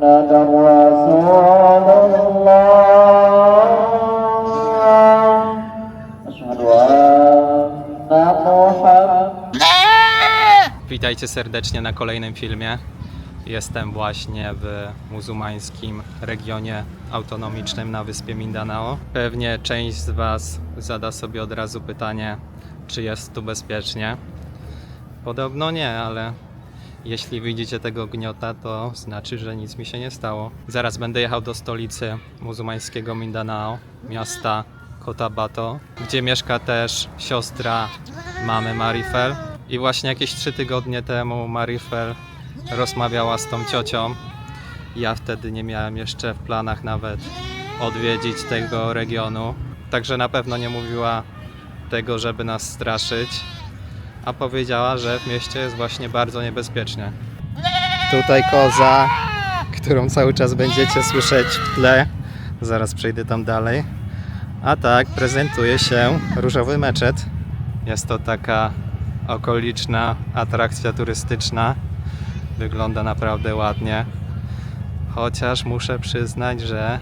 رسول الله أشهد أن محمد Witajcie serdecznie na kolejnym filmie. Jestem właśnie w muzułmańskim regionie autonomicznym na wyspie Mindanao. Pewnie część z Was zada sobie od razu pytanie, czy jest tu bezpiecznie. Podobno nie, ale jeśli widzicie tego gniota, to znaczy, że nic mi się nie stało. Zaraz będę jechał do stolicy muzułmańskiego Mindanao, miasta Cotabato, gdzie mieszka też siostra mamy Marifel. I właśnie jakieś trzy tygodnie temu Marifel rozmawiała z tą ciocią. Ja wtedy nie miałem jeszcze w planach nawet odwiedzić tego regionu. Także na pewno nie mówiła tego, żeby nas straszyć, a powiedziała, że w mieście jest właśnie bardzo niebezpiecznie. Tutaj koza, którą cały czas będziecie słyszeć w tle. Zaraz przejdę tam dalej. A tak prezentuje się różowy meczet. Jest to taka okoliczna atrakcja turystyczna. Wygląda naprawdę ładnie. Chociaż muszę przyznać, że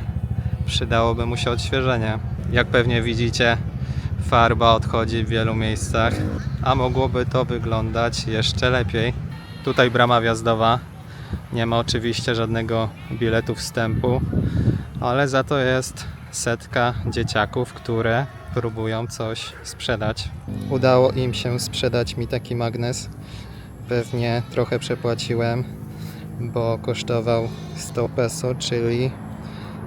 przydałoby mu się odświeżenie. Jak pewnie widzicie, farba odchodzi w wielu miejscach, a mogłoby to wyglądać jeszcze lepiej. Tutaj brama wjazdowa. Nie ma oczywiście żadnego biletu wstępu, ale za to jest setka dzieciaków, które próbują coś sprzedać. Udało im się sprzedać mi taki magnes. Pewnie trochę przepłaciłem, bo kosztował 100 peso, czyli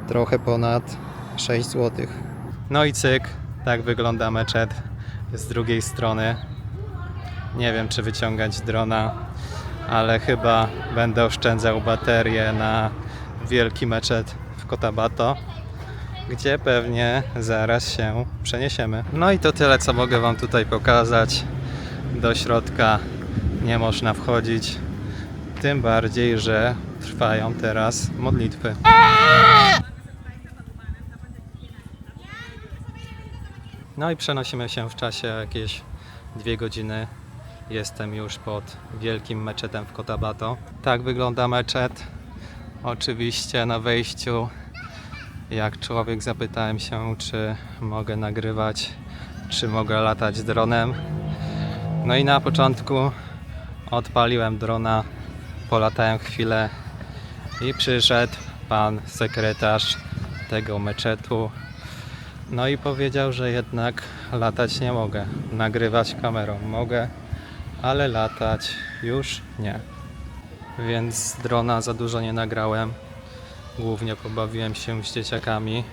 trochę ponad 6 zł. No i cyk, tak wygląda meczet z drugiej strony. Nie wiem, czy wyciągać drona, ale chyba będę oszczędzał baterię na wielki meczet w Cotabato gdzie pewnie zaraz się przeniesiemy. No i to tyle, co mogę Wam tutaj pokazać. Do środka nie można wchodzić, tym bardziej, że trwają teraz modlitwy. No i przenosimy się w czasie jakieś dwie godziny. Jestem już pod wielkim meczetem w Cotabato. Tak wygląda meczet. Oczywiście na wejściu jak człowiek zapytałem się, czy mogę nagrywać, czy mogę latać dronem. No i na początku odpaliłem drona, polatałem chwilę i przyszedł pan sekretarz tego meczetu. No i powiedział, że jednak latać nie mogę. Nagrywać kamerą mogę, ale latać już nie. Więc drona za dużo nie nagrałem. Głównie pobawiłem się z dzieciakami.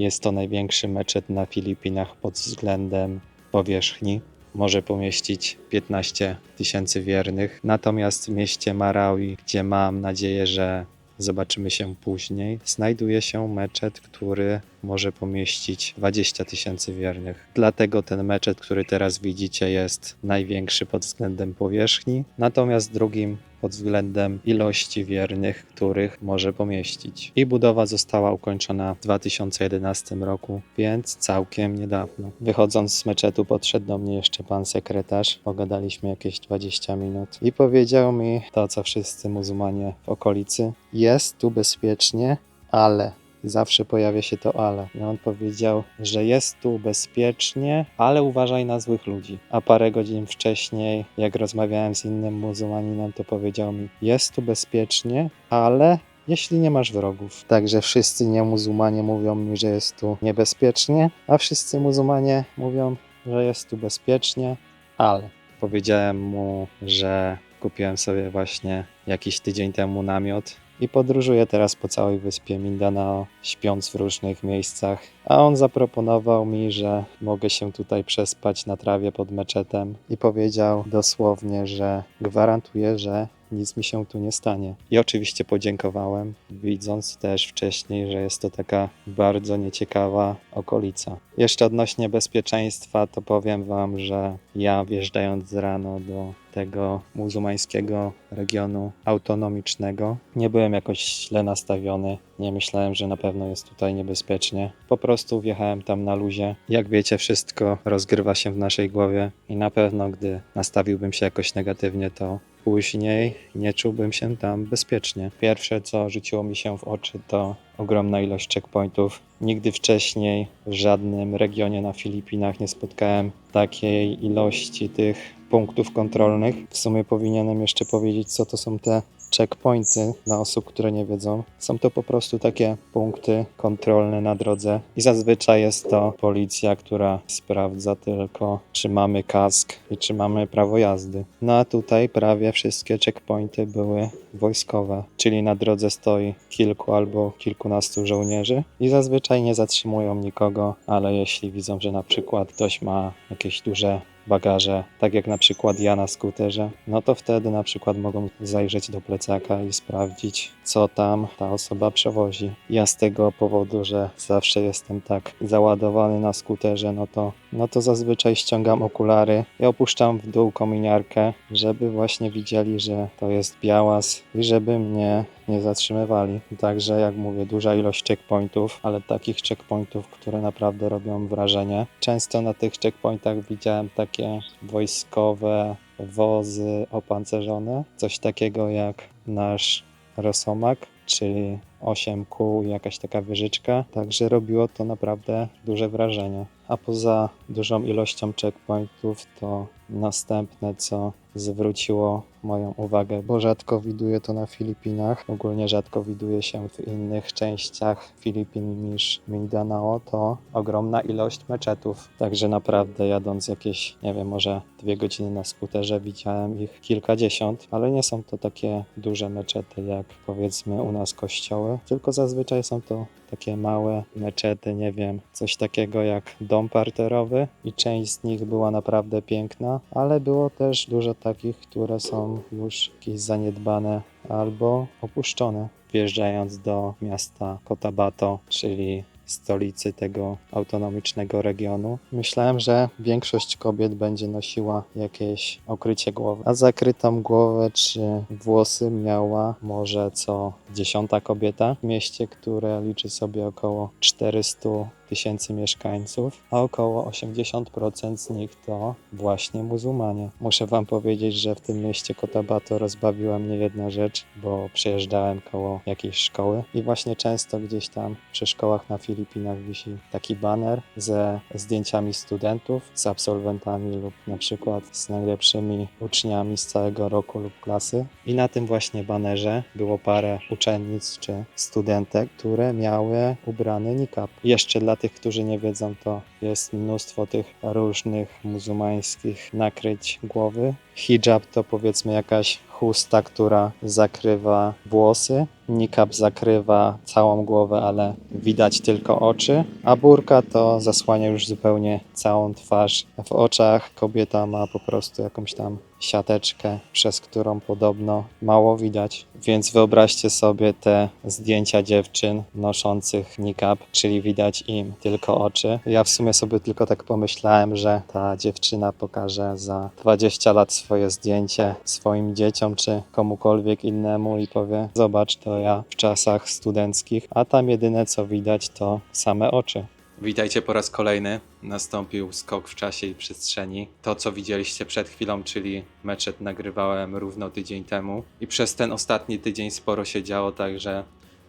Jest to największy meczet na Filipinach pod względem powierzchni. Może pomieścić 15 tysięcy wiernych. Natomiast w mieście Marawi, gdzie mam nadzieję, że zobaczymy się później, znajduje się meczet, który może pomieścić 20 tysięcy wiernych. Dlatego ten meczet, który teraz widzicie, jest największy pod względem powierzchni, natomiast drugim pod względem ilości wiernych, których może pomieścić. I budowa została ukończona w 2011 roku, więc całkiem niedawno. Wychodząc z meczetu podszedł do mnie jeszcze pan sekretarz, pogadaliśmy jakieś 20 minut i powiedział mi to, co wszyscy muzułmanie w okolicy. Jest tu bezpiecznie, ale zawsze pojawia się to ale. I on powiedział, że jest tu bezpiecznie, ale uważaj na złych ludzi. A parę godzin wcześniej, jak rozmawiałem z innym muzułmaninem, to powiedział mi, jest tu bezpiecznie, ale jeśli nie masz wrogów. Także wszyscy niemuzułmanie mówią mi, że jest tu niebezpiecznie, a wszyscy muzułmanie mówią, że jest tu bezpiecznie, ale powiedziałem mu, że kupiłem sobie właśnie jakiś tydzień temu namiot i podróżuję teraz po całej wyspie Mindanao, śpiąc w różnych miejscach. A on zaproponował mi, że mogę się tutaj przespać na trawie pod meczetem i powiedział dosłownie, że gwarantuje, że nic mi się tu nie stanie. I oczywiście podziękowałem, widząc też wcześniej, że jest to taka bardzo nieciekawa okolica. Jeszcze odnośnie bezpieczeństwa, to powiem Wam, że ja wjeżdżając rano do tego muzułmańskiego regionu autonomicznego, nie byłem jakoś źle nastawiony. Nie myślałem, że na pewno jest tutaj niebezpiecznie. Po prostu wjechałem tam na luzie. Jak wiecie, wszystko rozgrywa się w naszej głowie i na pewno, gdy nastawiłbym się jakoś negatywnie, to później nie czułbym się tam bezpiecznie. Pierwsze, co rzuciło mi się w oczy, to ogromna ilość checkpointów. Nigdy wcześniej w żadnym regionie na Filipinach nie spotkałem takiej ilości tych punktów kontrolnych. W sumie powinienem jeszcze powiedzieć, co to są te checkpointy dla osób, które nie wiedzą. Są to po prostu takie punkty kontrolne na drodze i zazwyczaj jest to policja, która sprawdza tylko, czy mamy kask i czy mamy prawo jazdy. No a tutaj prawie wszystkie checkpointy były wojskowe, czyli na drodze stoi kilku albo kilkunastu żołnierzy i zazwyczaj nie zatrzymują nikogo, ale jeśli widzą, że na przykład ktoś ma jakieś duże bagaże, tak jak na przykład ja na skuterze, no to wtedy na przykład mogą zajrzeć do plecaka i sprawdzić, co tam ta osoba przewozi. Ja z tego powodu, że zawsze jestem tak załadowany na skuterze, no to, no to zazwyczaj ściągam okulary i opuszczam w dół kominiarkę, żeby właśnie widzieli, że to jest białas i żeby mnie nie zatrzymywali. Także jak mówię, duża ilość checkpointów, ale takich checkpointów, które naprawdę robią wrażenie. Często na tych checkpointach widziałem takie wojskowe wozy opancerzone, coś takiego jak nasz Rosomak, czyli 8 kół i jakaś taka wieżyczka, także robiło to naprawdę duże wrażenie. A poza dużą ilością checkpointów, to następne, co zwróciło moją uwagę, bo rzadko widuję to na Filipinach, ogólnie rzadko widuje się w innych częściach Filipin niż Mindanao, to ogromna ilość meczetów. Także naprawdę jadąc jakieś, nie wiem, może dwie godziny na skuterze widziałem ich kilkadziesiąt, ale nie są to takie duże meczety jak powiedzmy u nas kościoły, tylko zazwyczaj są to takie małe meczety, nie wiem, coś takiego jak dom parterowy. I część z nich była naprawdę piękna, ale było też dużo takich, które są już jakieś zaniedbane albo opuszczone. Wjeżdżając do miasta Cotabato, czyli stolicy tego autonomicznego regionu. Myślałem, że większość kobiet będzie nosiła jakieś okrycie głowy, a zakrytą głowę czy włosy miała może co dziesiąta kobieta w mieście, które liczy sobie około 400 tysięcy mieszkańców, a około 80% z nich to właśnie muzułmanie. Muszę wam powiedzieć, że w tym mieście Cotabato rozbawiła mnie jedna rzecz, bo przejeżdżałem koło jakiejś szkoły i właśnie często gdzieś tam przy szkołach na Filipinach wisi taki baner ze zdjęciami studentów, z absolwentami lub na przykład z najlepszymi uczniami z całego roku lub klasy. I na tym właśnie banerze było parę uczennic czy studentek, które miały ubrany niqab. Jeszcze dla tych, którzy nie wiedzą, to jest mnóstwo tych różnych muzułmańskich nakryć głowy. Hijab to powiedzmy jakaś chusta, która zakrywa włosy. Nikab zakrywa całą głowę, ale widać tylko oczy. A burka to zasłania już zupełnie całą twarz. W oczach kobieta ma po prostu jakąś tam siateczkę, przez którą podobno mało widać. Więc wyobraźcie sobie te zdjęcia dziewczyn noszących niqab, czyli widać im tylko oczy. Ja w sumie sobie tylko tak pomyślałem, że ta dziewczyna pokaże za 20 lat swoje zdjęcie swoim dzieciom czy komukolwiek innemu i powie: Zobacz, to ja w czasach studenckich, a tam jedyne co widać to same oczy. Witajcie po raz kolejny. Nastąpił skok w czasie i przestrzeni. To, co widzieliście przed chwilą, czyli meczet nagrywałem równo tydzień temu. I przez ten ostatni tydzień sporo się działo, także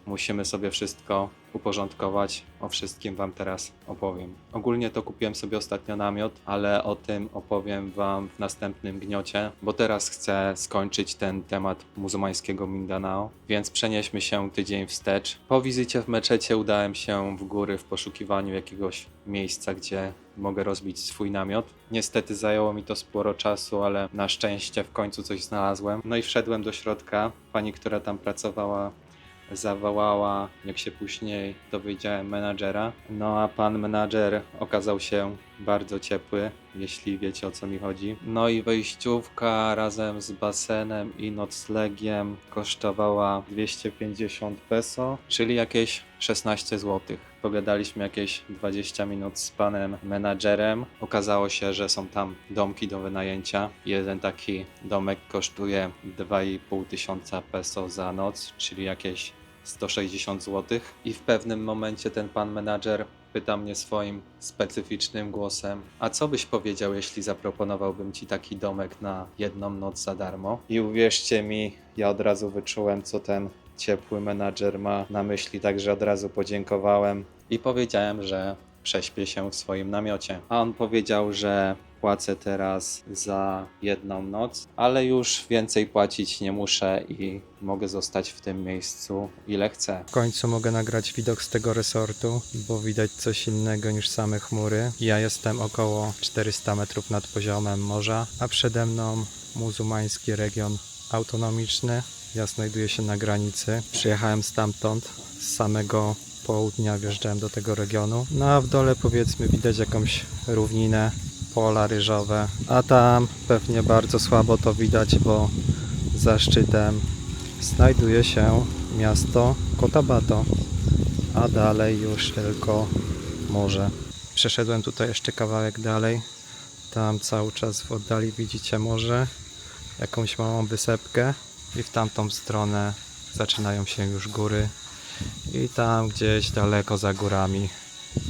musimy sobie wszystko uporządkować. O wszystkim Wam teraz opowiem. Ogólnie to kupiłem sobie ostatnio namiot, ale o tym opowiem Wam w następnym gniocie, bo teraz chcę skończyć ten temat muzułmańskiego Mindanao, więc przenieśmy się tydzień wstecz. Po wizycie w meczecie udałem się w góry w poszukiwaniu jakiegoś miejsca, gdzie mogę rozbić swój namiot. Niestety zajęło mi to sporo czasu, ale na szczęście w końcu coś znalazłem. No i wszedłem do środka. Pani, która tam pracowała, zawołała, jak się później dowiedziałem, menadżera. No a pan menadżer okazał się bardzo ciepły, jeśli wiecie o co mi chodzi. No i wejściówka razem z basenem i noclegiem kosztowała 250 peso, czyli jakieś 16 zł. Pogadaliśmy jakieś 20 minut z panem menadżerem. Okazało się, że są tam domki do wynajęcia. Jeden taki domek kosztuje 2,5 tysiąca peso za noc, czyli jakieś 160 zł. I w pewnym momencie ten pan menadżer pyta mnie swoim specyficznym głosem: A co byś powiedział, jeśli zaproponowałbym ci taki domek na jedną noc za darmo? I uwierzcie mi, ja od razu wyczułem, co ten ciepły menadżer ma na myśli, także od razu podziękowałem i powiedziałem, że prześpię się w swoim namiocie. A on powiedział, że płacę teraz za jedną noc, ale już więcej płacić nie muszę i mogę zostać w tym miejscu ile chcę. W końcu mogę nagrać widok z tego resortu, bo widać coś innego niż same chmury. Ja jestem około 400 metrów nad poziomem morza, a przede mną muzułmański region autonomiczny. Ja znajduję się na granicy. Przyjechałem stamtąd, z samego południa wjeżdżałem do tego regionu. No a w dole powiedzmy widać jakąś równinę, pola ryżowe, a tam pewnie bardzo słabo to widać, bo za szczytem znajduje się miasto Cotabato, a dalej już tylko morze. Przeszedłem tutaj jeszcze kawałek dalej. Tam cały czas w oddali widzicie morze, jakąś małą wysepkę i w tamtą stronę zaczynają się już góry i tam gdzieś daleko za górami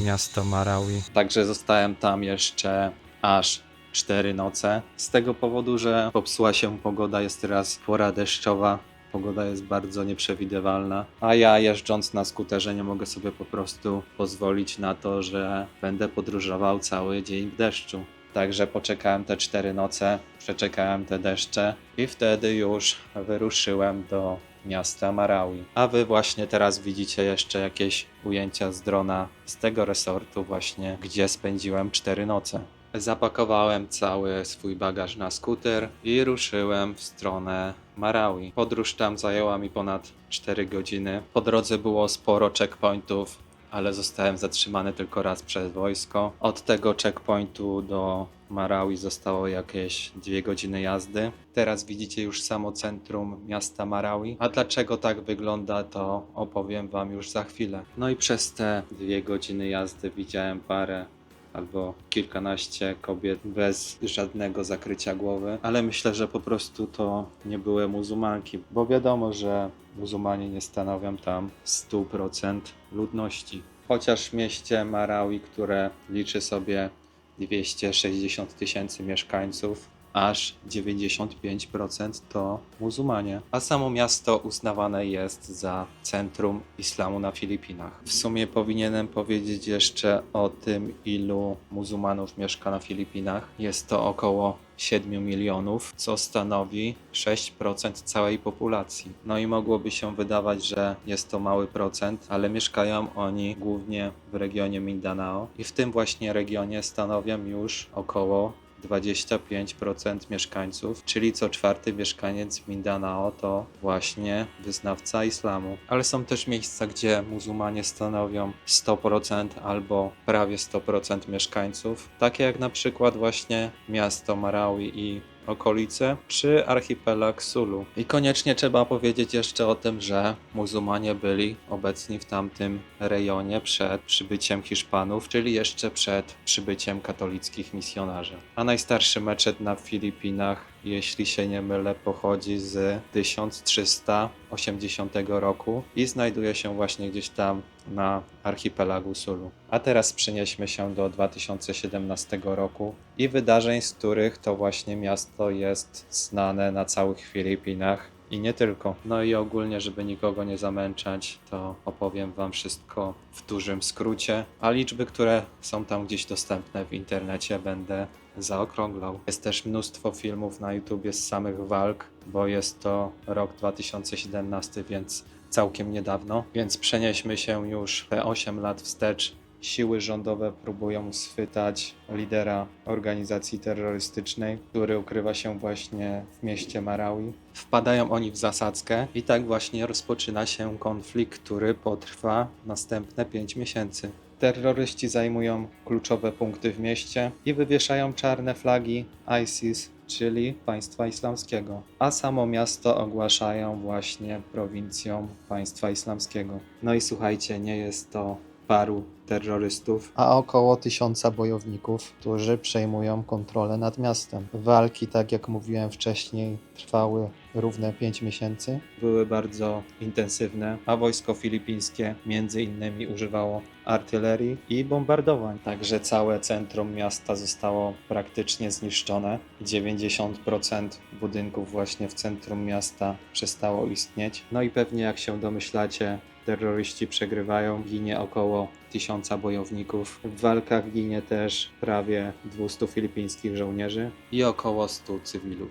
miasto Marawi. Także zostałem tam jeszcze aż 4 noce. Z tego powodu, że popsuła się pogoda, jest teraz pora deszczowa. Pogoda jest bardzo nieprzewidywalna, a ja jeżdżąc na skuterze nie mogę sobie po prostu pozwolić na to, że będę podróżował cały dzień w deszczu. Także poczekałem te cztery noce, przeczekałem te deszcze i wtedy już wyruszyłem do miasta Marawi. A wy właśnie teraz widzicie jeszcze jakieś ujęcia z drona z tego resortu właśnie, gdzie spędziłem cztery noce. Zapakowałem cały swój bagaż na skuter i ruszyłem w stronę Marawi. Podróż tam zajęła mi ponad 4 godziny. Po drodze było sporo checkpointów, ale zostałem zatrzymany tylko raz przez wojsko. Od tego checkpointu do Marawi zostało jakieś 2 godziny jazdy. Teraz widzicie już samo centrum miasta Marawi. A dlaczego tak wygląda, to opowiem Wam już za chwilę. No i przez te 2 godziny jazdy widziałem parę albo kilkanaście kobiet bez żadnego zakrycia głowy, ale myślę, że po prostu to nie były muzułmanki, bo wiadomo, że muzułmanie nie stanowią tam 100% ludności. Chociaż w mieście Marawi, które liczy sobie 260 tysięcy mieszkańców, aż 95% to muzułmanie, a samo miasto uznawane jest za centrum islamu na Filipinach. W sumie powinienem powiedzieć jeszcze o tym, ilu muzułmanów mieszka na Filipinach. Jest to około 7 milionów, co stanowi 6% całej populacji. No i mogłoby się wydawać, że jest to mały procent, ale mieszkają oni głównie w regionie Mindanao i w tym właśnie regionie stanowią już około 25% mieszkańców, czyli co czwarty mieszkaniec Mindanao to właśnie wyznawca islamu. Ale są też miejsca, gdzie muzułmanie stanowią 100% albo prawie 100% mieszkańców, takie jak na przykład właśnie miasto Marawi i okolice, czy archipelag Sulu. I koniecznie trzeba powiedzieć jeszcze o tym, że muzułmanie byli obecni w tamtym rejonie przed przybyciem Hiszpanów, czyli jeszcze przed przybyciem katolickich misjonarzy. A najstarszy meczet na Filipinach, jeśli się nie mylę, pochodzi z 1380 roku i znajduje się właśnie gdzieś tam na archipelagu Sulu. A teraz przenieśmy się do 2017 roku i wydarzeń, z których to właśnie miasto jest znane na całych Filipinach. I nie tylko. No i ogólnie, żeby nikogo nie zamęczać, to opowiem Wam wszystko w dużym skrócie, a liczby, które są tam gdzieś dostępne w internecie, będę zaokrąglał. Jest też mnóstwo filmów na YouTubie z samych walk, bo jest to rok 2017, więc całkiem niedawno. Więc przenieśmy się już te 8 lat wstecz siły rządowe próbują schwytać lidera organizacji terrorystycznej, który ukrywa się właśnie w mieście Marawi. Wpadają oni w zasadzkę i tak właśnie rozpoczyna się konflikt, który potrwa następne 5 miesięcy. Terroryści zajmują kluczowe punkty w mieście i wywieszają czarne flagi ISIS, czyli państwa islamskiego, a samo miasto ogłaszają właśnie prowincją państwa islamskiego. No i słuchajcie, nie jest to paru terrorystów, a około tysiąca bojowników, którzy przejmują kontrolę nad miastem. Walki, tak jak mówiłem wcześniej, trwały równe 5 miesięcy. Były bardzo intensywne, a wojsko filipińskie między innymi używało artylerii i bombardowań. Także całe centrum miasta zostało praktycznie zniszczone. 90% budynków właśnie w centrum miasta przestało istnieć. No i pewnie jak się domyślacie, terroryści przegrywają, ginie około tysiąca bojowników. W walkach ginie też prawie 200 filipińskich żołnierzy i około 100 cywilów.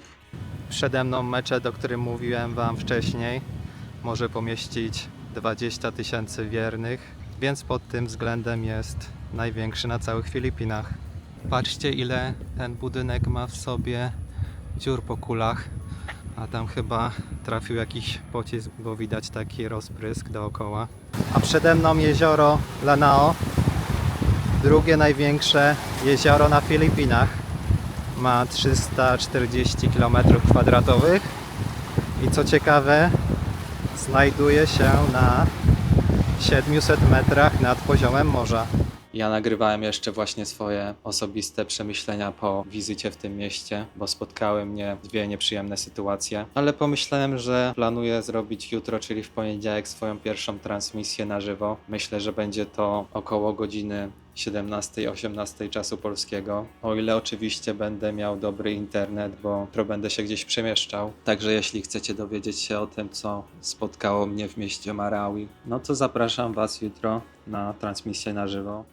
Przede mną mecze, do którym mówiłem Wam wcześniej, może pomieścić 20 tysięcy wiernych, więc pod tym względem jest największy na całych Filipinach. Patrzcie, ile ten budynek ma w sobie dziur po kulach, a tam chyba trafił jakiś pocisk, bo widać taki rozprysk dookoła. A przede mną jezioro Lanao, drugie największe jezioro na Filipinach. Ma 340 km2 i co ciekawe, znajduje się na 700 metrach nad poziomem morza. Ja nagrywałem jeszcze właśnie swoje osobiste przemyślenia po wizycie w tym mieście, bo spotkały mnie dwie nieprzyjemne sytuacje, ale pomyślałem, że planuję zrobić jutro, czyli w poniedziałek, swoją pierwszą transmisję na żywo. Myślę, że będzie to około godziny 17-18 czasu polskiego. O ile oczywiście będę miał dobry internet, bo jutro będę się gdzieś przemieszczał. Także jeśli chcecie dowiedzieć się o tym, co spotkało mnie w mieście Marawi, no to zapraszam Was jutro na transmisję na żywo.